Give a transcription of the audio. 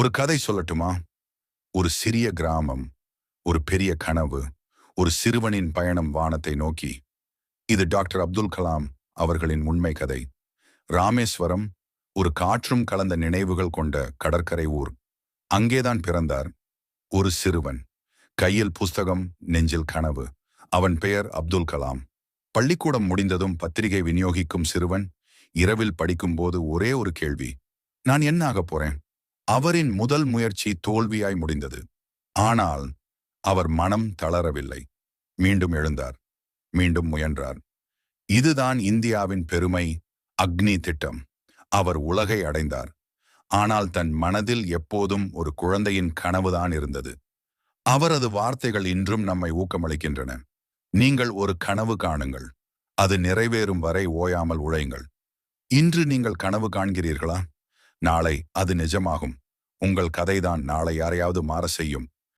ஒரு கதை சொல்லட்டுமா? ஒரு சிறிய கிராமம் ஒரு பெரிய கனவு ஒரு சிறுவனின் பயணம் வானத்தை நோக்கி. இது டாக்டர் அப்துல் கலாம் அவர்களின் உண்மை கதை. ராமேஸ்வரம் ஒரு காற்றும் கலந்த நினைவுகள் கொண்ட கடற்கரை ஊர். அங்கேதான் பிறந்தார் ஒரு சிறுவன். கையில் புஸ்தகம் நெஞ்சில் கனவு. அவன் பெயர் அப்துல் கலாம். பள்ளிக்கூடம் முடிந்ததும் பத்திரிகை விநியோகிக்கும் சிறுவன் இரவில் படிக்கும்போது ஒரே ஒரு கேள்வி. நான் என்ன ஆகப் போறேன்? அவரின் முதல் முயற்சி தோல்வியாய் முடிந்தது. ஆனால் அவர் மனம் தளரவில்லை. மீண்டும் எழுந்தார். மீண்டும் முயன்றார். இதுதான் இந்தியாவின் பெருமை அக்னி திட்டம். அவர் உலகை அடைந்தார். ஆனால் தன் மனதில் எப்போதும் ஒரு குழந்தையின் கனவுதான் இருந்தது. அவரது வார்த்தைகள் இன்றும் நம்மை ஊக்கமளிக்கின்றன. நீங்கள் ஒரு கனவு காணுங்கள். அது நிறைவேறும் வரை ஓயாமல் உழையுங்கள். இன்று நீங்கள் கனவு காண்கிறீர்களா? நாளை அது நிஜமாகும். உங்கள் கதைதான் நாளை யாரையாவது மாற செய்யும்.